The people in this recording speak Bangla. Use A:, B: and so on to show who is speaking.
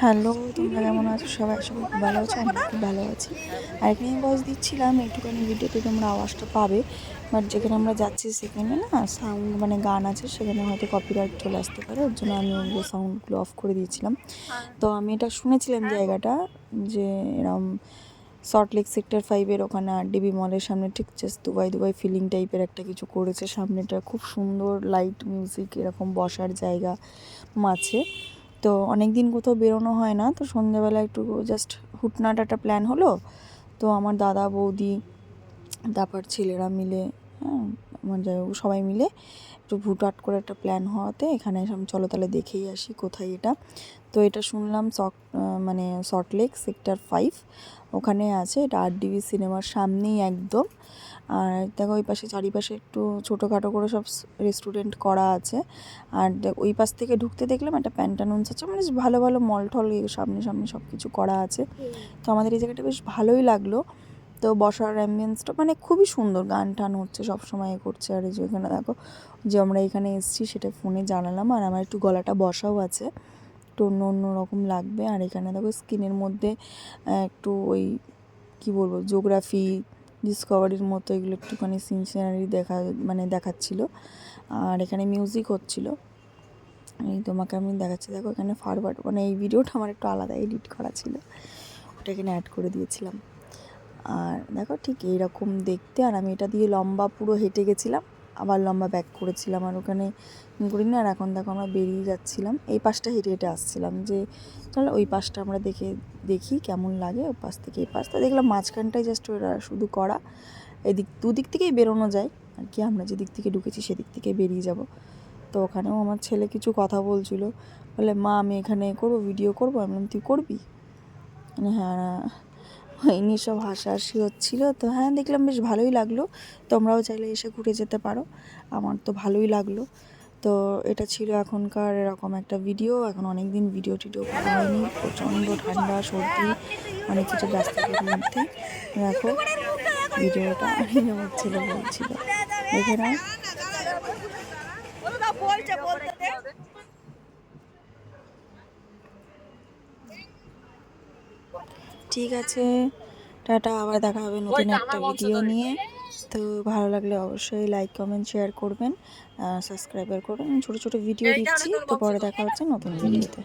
A: হ্যালো, তোমরা কেমন আছো? সবাই খুব ভালো আছো, আমি খুব ভালো আছি। আর এখানে বয়স দিচ্ছিলাম একটুখানি ভিডিওতে তোমরা আওয়াজটা পাবে। বাট যেখানে আমরা যাচ্ছি সেখানে না সাউন্ড মানে গান আছে, সেখানে হয়তো কপিরাইট চলে আসতে পারে। ওর জন্য আমি ওগুলো সাউন্ডগুলো অফ করে দিয়েছিলাম। তো আমি এটা শুনেছিলাম জায়গাটা যে এরম সল্টলেক সেক্টর ফাইভের ওখানে আর ডিবি মলের সামনে ঠিক জাস্ট দুবাই দুবাই ফিলিং টাইপের একটা কিছু করেছে। সামনেটা খুব সুন্দর লাইট মিউজিক এরকম বসার জায়গা আছে। তো অনেক দিন কোথাও বেরোনো হয় না, তো সন্ধ্যেবেলা একটু জাস্ট হুটনাট একটা প্ল্যান হলো। তো আমার দাদা, বৌদি, তারপর ছেলেরা মিলে হ্যাঁ আমার যাই হোক সবাই মিলে একটু হুটহাট করে একটা প্ল্যান হওয়াতে এখানে আমি চলো তাহলে দেখেই আসি কোথায় এটা। তো এটা শুনলাম সক মানে সল্টলেক সেক্টর ফাইভ ওখানে আছে, এটা আর ডিবি সিনেমার সামনেই একদম। আর দেখো ওই পাশে চারিপাশে একটু ছোটোখাটো করে সব রেস্টুরেন্ট করা আছে। আর ওই পাশ থেকে ঢুকতে দেখলাম একটা প্যান্টানুন্স আছে মানে ভালো ভালো মল টল সামনে সামনে সব কিছু করা আছে। তো আমাদের এই জায়গাটা বেশ ভালোই লাগল। তো বসার অ্যাম্বিয়েন্সটা মানে খুবই সুন্দর, গান টান হচ্ছে, সব সময় করছে। আর এই যে এখানে দেখো, যে আমরা এখানে এসেছি সেটা ফোনে জানালাম, আর আমার একটু গলাটা বসাও আছে। একটু অন্য অন্য রকম লাগবে। আর এখানে দেখো স্ক্রিনের মধ্যে একটু ওই, কি বলব জিওগ্রাফি ডিসকভারির মতো এগুলো একটুখানি সিন সিনারি দেখা মানে দেখাচ্ছিল। আর এখানে মিউজিক হচ্ছিল। এই তোমাকে আমি দেখাচ্ছি। দেখো এখানে ফারওয়ার্ড মানে এই ভিডিওটা আমার একটু আলাদা এডিট করা ছিল। ওটা এখানে অ্যাড করে দিয়েছিলাম। আর দেখো ঠিক এইরকম দেখতে, আর আমি এটা দিয়ে লম্বা পুরো হেঁটে গেছিলাম। আবার লম্বা ব্যাক করেছিলাম আর ওখানে করি না, আর এখন দেখো আমরা বেরিয়ে যাচ্ছিলাম। এই পাশটা হেঁটে হেঁটে আসছিলাম যে তাহলে ওই পাশটা আমরা দেখে দেখি কেমন লাগে ওই পাশ থেকে এই পাশটা। দেখলাম মাঝখানটাই জাস্ট ওরা শুধু করা এদিক, দুদিক থেকেই বেরোনো যায়। আর কি, আমরা যেদিক থেকে ঢুকেছি সেদিক থেকে বেরিয়ে যাব। তো ওখানেও আমার ছেলে কিছু কথা বলছিল। বলে, মা, আমি এখানে করব ভিডিও করব? আমি তুই করবি? মানে হ্যাঁ এই সব হাসাহাসি হচ্ছিল। তো হ্যাঁ দেখলাম বেশ ভালোই লাগল। তোমরাও চাইলে এসে ঘুরে যেতে পারো। আমার তো ভালোই লাগল। তো এটা ছিল এখনকার এরকম একটা ভিডিও এখন অনেক দিন ভিডিও টিডিও করা প্রচণ্ড ঠান্ডা, সর্দি অনেক কিছু ব্যস্ততার মধ্যে দেখো, ভিডিওটা আমি আমার ছেলে বলছিল। দেখে নাও। ঠিক আছে। টাটা আবার দেখা হবে নতুন একটা ভিডিও নিয়ে। তো ভালো লাগলে অবশ্যই লাইক কমেন্ট শেয়ার করবেন সাবস্ক্রাইবার করবেন। ছোট ছোট ভিডিও দিচ্ছি তো পরে দেখা হচ্ছে নতুন ভিডিওতে